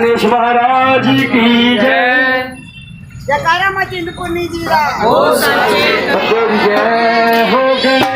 ਦਸ਼ਨੇਸ਼ ਮਹਾਰਾਜ ਕੀ ਜੈ। ਜੈ ਕਾਰਾ ਮਚਿੰਦਪੁਰਨੀ ਜੀ ਦਾ। ਹੋ ਸੱਚੇ। ਜੈ ਹੋ ਗਏ।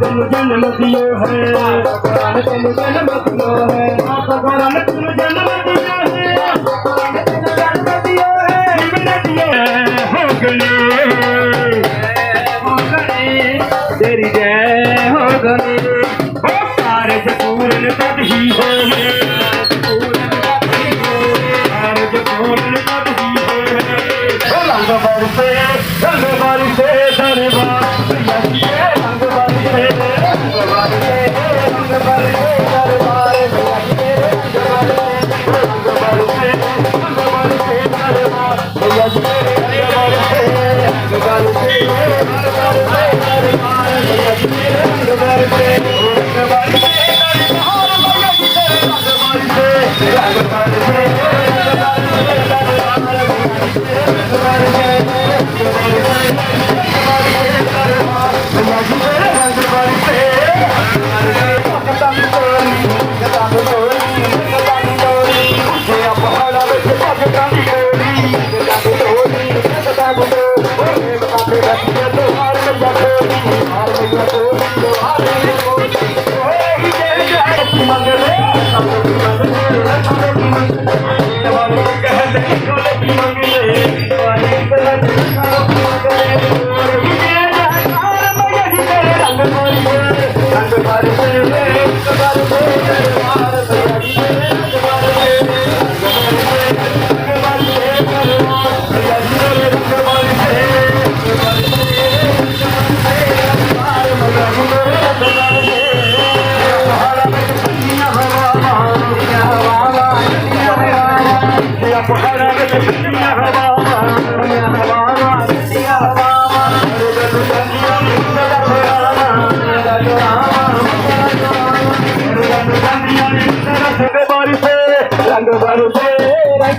भगवान जन्म दियो है भगवान जन्म दियो है भगवान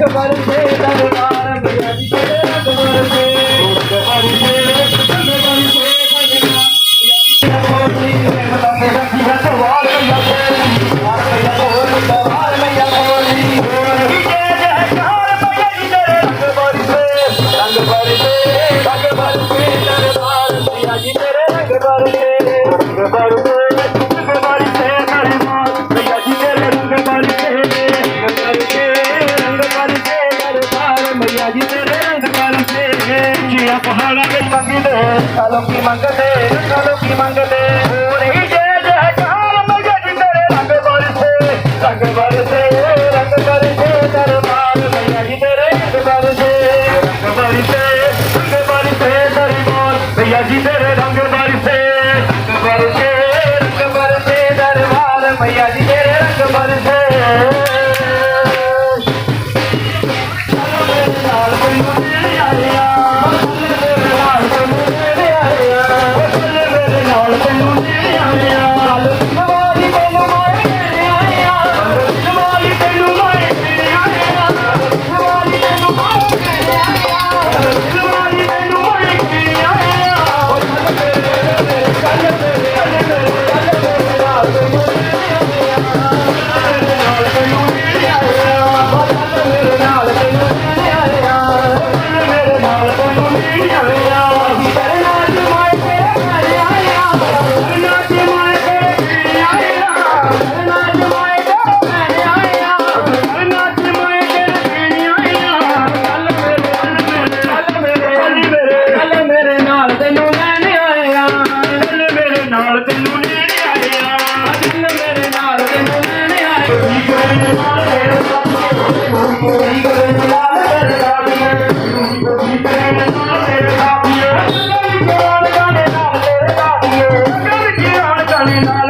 Danke, meine Herren. புகழவை மங்கிலே கலப்பி மங்கலே கலப்பி மங்கலே falling.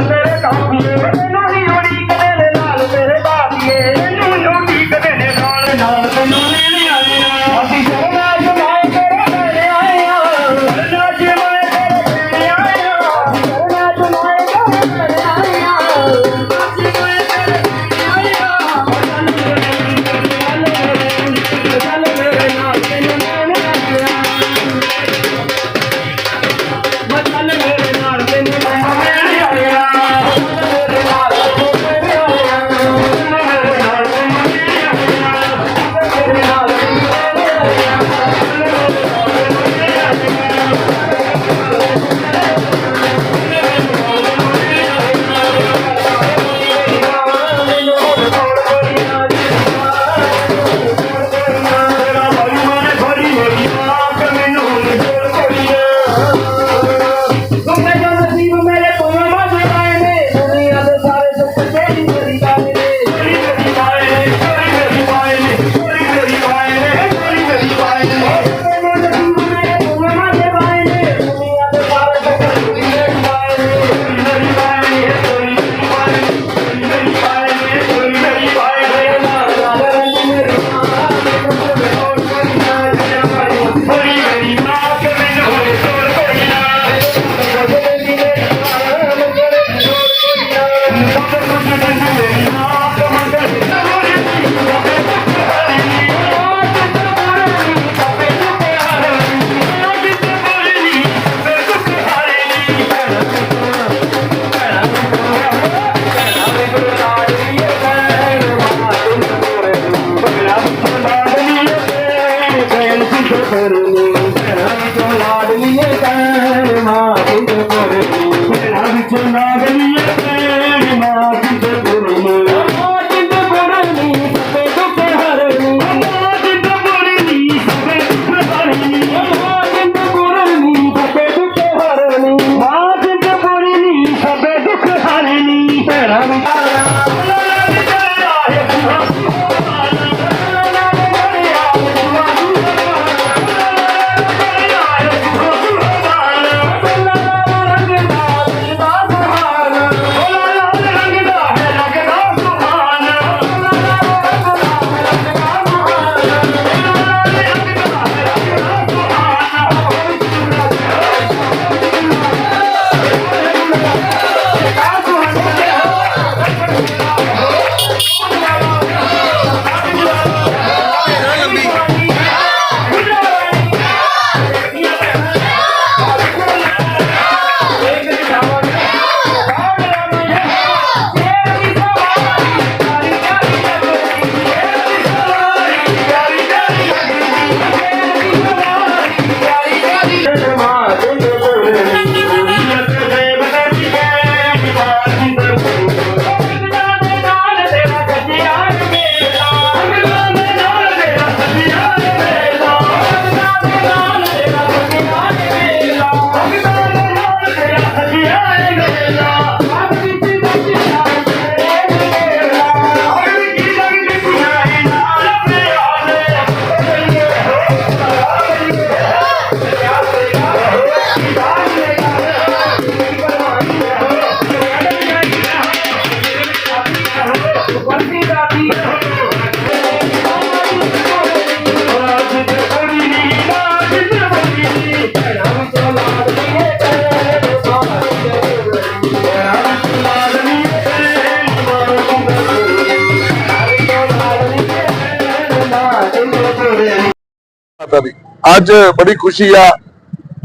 ਅੱਜ ਬੜੀ ਖੁਸ਼ੀ ਆ।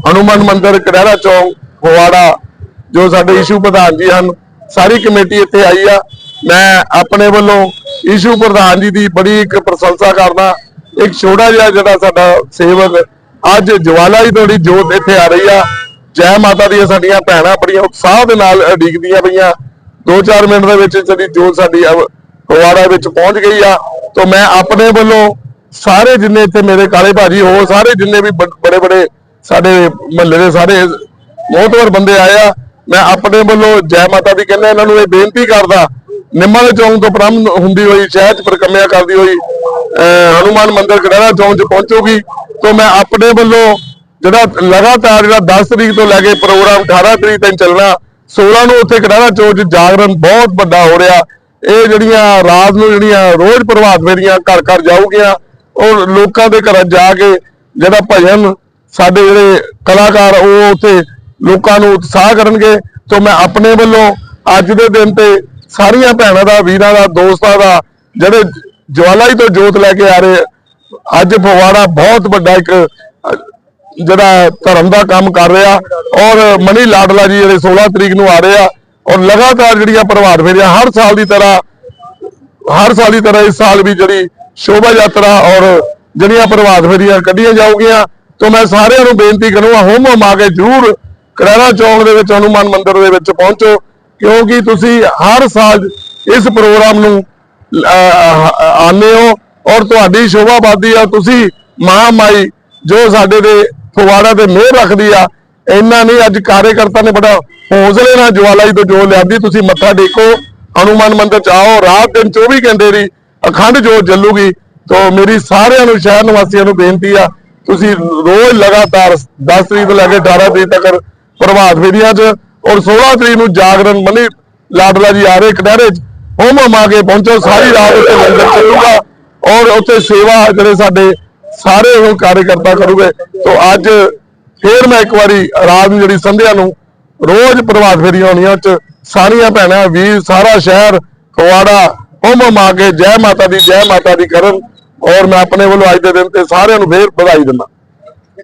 ਹਨੂਮਨ ਮੰਦਿਰ ਕੜਾਰਾ ਚੌਂਕ, ਫਗਵਾੜਾ, ਜੋ ਸਾਡੇ ਇਸ਼ੂ ਪ੍ਰਧਾਨ ਜੀ ਹਨ, ਸਾਰੀ ਕਮੇਟੀ ਇੱਥੇ ਆਈ ਆ। ਮੈਂ ਆਪਣੇ ਵੱਲੋਂ ਇਸ਼ੂ ਪ੍ਰਧਾਨ ਜੀ ਦੀ ਬੜੀ ਇੱਕ ਪ੍ਰਸ਼ੰਸਾ ਕਰਦਾ, ਇੱਕ ਛੋਟਾ ਜਿਹਾ ਜਿਹੜਾ ਸਾਡਾ ਸੇਵਕ ਅੱਜ ਜਵਾਲਾ ਜੀ ਤੁਹਾਡੀ ਜੋਤ ਇੱਥੇ ਆ ਰਹੀ ਆ। ਜੈ ਮਾਤਾ ਦੀਆਂ ਸਾਡੀਆਂ ਭੈਣਾਂ ਬੜੀਆਂ ਉਤਸ਼ਾਹ ਦੇ ਨਾਲ ਉਡੀਕਦੀਆਂ ਪਈਆਂ। 2-4 ਮਿੰਟ ਦੇ ਵਿੱਚ ਜਿਹੜੀ ਜੋਤ ਸਾਡੀ ਅਵ- ਫਗਵਾੜਾ ਵਿੱਚ ਪਹੁੰਚ ਗਈ ਆ। ਤਾਂ ਮੈਂ ਆਪਣੇ ਵੱਲੋਂ ਸਾਰੇ ਜਿੰਨੇ ਇੱਥੇ ਮੇਰੇ ਕਾਲੇ ਭਾਜੀ ਹੋ ਸਾਰੇ ਜਿੰਨੇ ਵੀ ਬੜੇ ਬੜੇ ਸਾਡੇ ਮਹੱਲੇ ਦੇ ਸਾਰੇ ਬਹੁਤ ਮੋਹਤਵਰ ਬੰਦੇ ਆਏ ਆ। ਮੈਂ ਆਪਣੇ ਵੱਲੋਂ ਜੈ ਮਾਤਾ ਦੀ ਕਹਿੰਦਾ, ਇਹਨਾਂ ਨੂੰ ਇਹ ਬੇਨਤੀ ਕਰਦਾ ਨਿੰਮਲ ਚੌਂਕ ਤੋਂ ਪ੍ਰਾਰੰਭ ਹੁੰਦੀ ਹੋਈ, ਸ਼ਹਿਰ ਚ ਪ੍ਰਕਮਿਆ ਕਰਦੀ ਹੋਈ, ਅਹ, ਹਨੂਮਾਨ ਮੰਦਿਰ ਕੜਾਰਾ ਚੌਂਕ ਚ ਪਹੁੰਚੂਗੀ। ਤਾਂ ਮੈਂ ਆਪਣੇ ਵੱਲੋਂ ਜਿਹੜਾ ਲਗਾਤਾਰ ਜਿਹੜਾ 10 ਤਰੀਕ ਤੋਂ ਲੈ ਕੇ ਪ੍ਰੋਗਰਾਮ 18 ਤਰੀਕ ਤੱਕ ਚੱਲਣਾ 16 ਨੂੰ ਉੱਥੇ ਕੜਾਰਾ ਚੌਂਕ 'ਚ ਜਾਗਰਣ ਬਹੁਤ ਵੱਡਾ ਹੋ ਰਿਹਾ। ਇਹ ਜਿਹੜੀਆਂ ਰਾਤ ਨੂੰ ਜਿਹੜੀਆਂ ਰੋਜ਼ ਪ੍ਰਭਾਤ ਮੇਰੀਆਂ ਘਰ ਘਰ ਜਾਊਗੀਆਂ ਔਰ ਲੋਕਾਂ ਦੇ ਘਰਾਂ ਜਾ ਕੇ ਜਿਹੜਾ ਭਜਨ ਸਾਡੇ ਜਿਹੜੇ ਕਲਾਕਾਰ ਉਹ ਉੱਥੇ ਲੋਕਾਂ ਨੂੰ ਉਤਸ਼ਾਹ ਕਰਨਗੇ ਤੋਂ ਮੈਂ ਆਪਣੇ ਵੱਲੋਂ ਅੱਜ ਦੇ ਦਿਨ ਤੇ ਸਾਰੀਆਂ ਭੈਣਾਂ ਦਾ, ਵੀਰਾਂ ਦਾ, ਦੋਸਤਾਂ ਦਾ, ਜਿਹੜੇ ਜਵਾਲਾ ਹੀ ਤੋਂ ਜੋਤ ਲੈ ਕੇ ਆ ਰਹੇ ਅੱਜ ਫਗਵਾੜਾ ਬਹੁਤ ਵੱਡਾ ਇੱਕ ਜਿਹੜਾ ਧਰਮ ਦਾ ਕੰਮ ਕਰ ਰਿਹਾ ਔਰ ਮਨੀ ਲਾਡਲਾ ਜੀ ਜਿਹੜੇ 16 ਤਰੀਕ ਨੂੰ ਆ ਰਹੇ ਆ ਔਰ ਲਗਾਤਾਰ ਜਿਹੜੀਆਂ ਪ੍ਰਭਾਤ ਫੇਰੀਆਂ ਹਰ ਸਾਲ ਦੀ ਤਰ੍ਹਾਂ, ਹਰ ਸਾਲ ਦੀ ਤਰ੍ਹਾਂ ਇਸ ਸਾਲ ਵੀ ਜਿਹੜੀ ਸ਼ੋਭਾ ਯਾਤਰਾ ਔਰ ਜਿਹੜੀਆਂ ਪ੍ਰਭਾਤ ਫੇਰੀਆਂ ਕੱਢੀਆਂ ਜਾਊਗੀਆਂ, ਤਾਂ ਮੈਂ ਸਾਰਿਆਂ ਨੂੰ ਬੇਨਤੀ ਕਰੂੰਗਾ, ਹੋਮ ਹਮ ਆ ਕੇ ਜਰੂਰ ਕਰਾਰਾ ਚੌਂਕ ਦੇ ਵਿੱਚ, ਹਨੂਮਾਨ ਮੰਦਿਰ ਦੇ ਵਿੱਚ ਪਹੁੰਚੋ, ਕਿਉਂਕਿ ਤੁਸੀਂ ਹਰ ਸਾਲ ਇਸ ਪ੍ਰੋਗਰਾਮ ਨੂੰ ਆਨੇ ਹੋ ਔਰ ਤੁਹਾਡੀ ਸ਼ੋਭਾਬਾਦੀ ਵੱਧਦੀ ਆ, ਤੁਸੀਂ ਮਾਈ ਜੋ ਸਾਡੇ ਦੇ ਫਗਵਾੜਾ ਤੇ ਮਿਹਰ ਰੱਖਦੀ ਆ, ਇੰਨਾ ਨਹੀਂ, ਅੱਜ ਕਾਰਜਕਰਤਾ ਨੇ ਬੜਾ ਹੌਸਲੇ ਨਾਲ ਜਵਾਲਾਈ ਤੋਂ ਜੋ ਲਿਆਂਦੀ, ਤੁਸੀਂ ਮੱਥਾ ਟੇਕੋ, ਹਨੂਮਾਨ ਮੰਦਿਰ ਚ ਆਓ, ਰਾਤ ਦਿਨ 24 ਘੰਟੇ ਦੀ ਅਖੰਡ ਜੋਤ ਚੱਲੂਗੀ ਤੋਂ ਮੇਰੀ ਸਾਰਿਆਂ ਨੂੰ, ਸ਼ਹਿਰ ਨਿਵਾਸੀਆਂ ਨੂੰ ਬੇਨਤੀ ਆ, ਤੁਸੀਂ ਰੋਜ਼ ਲਗਾਤਾਰ 10 ਤਰੀਕ ਤੋਂ ਲੈ ਕੇ 18 ਤਰੀਕ ਤੱਕ ਪ੍ਰਭਾਤ ਫੇਰੀਆਂ 'ਚ ਔਰ 16 ਤਰੀਕ ਨੂੰ ਜਾਗਰਣ ਮਨੀ ਲਾਡਲਾ ਜੀ ਆ ਰਹੇ ਕਟਹਿਰੇ 'ਚ। ਹੋਮ ਹਮ ਕੇ ਪਹੁੰਚੋ, ਸਾਰੀ ਰਾਤ ਉੱਤੇ ਲੰਗਰ ਚੱਲੂਗਾ ਔਰ ਉੱਥੇ ਸੇਵਾ ਜਿਹੜੇ ਸਾਡੇ ਸਾਰੇ ਉਹ ਕਾਰਜਕਰਤਾ ਕਰੂਗੇ। ਤੋਂ ਅੱਜ ਫੇਰ ਮੈਂ ਇੱਕ ਵਾਰੀ ਰਾਤ ਨੂੰ ਜਿਹੜੀ ਸੰਧਿਆ ਨੂੰ ਰੋਜ਼ ਪ੍ਰਭਾਤ ਫੇਰੀਆਂ ਹੋਣੀਆਂ ਉਹ 'ਚ ਸਾਰੀਆਂ ਭੈਣਾਂ, ਵੀਰ, ਸਾਰਾ ਸ਼ਹਿਰ ਫਗਵਾੜਾ ਹੋਮ ਹਮ ਆ ਕੇ ਜੈ ਮਾਤਾ ਦੀ, ਜੈ ਮਾਤਾ ਦੀ ਕਰਨ ਔਰ ਮੈਂ ਆਪਣੇ ਵੱਲੋਂ ਅੱਜ ਦੇ ਦਿਨ ਤੇ ਸਾਰਿਆਂ ਨੂੰ ਫੇਰ ਵਧਾਈ ਦਿੰਦਾ।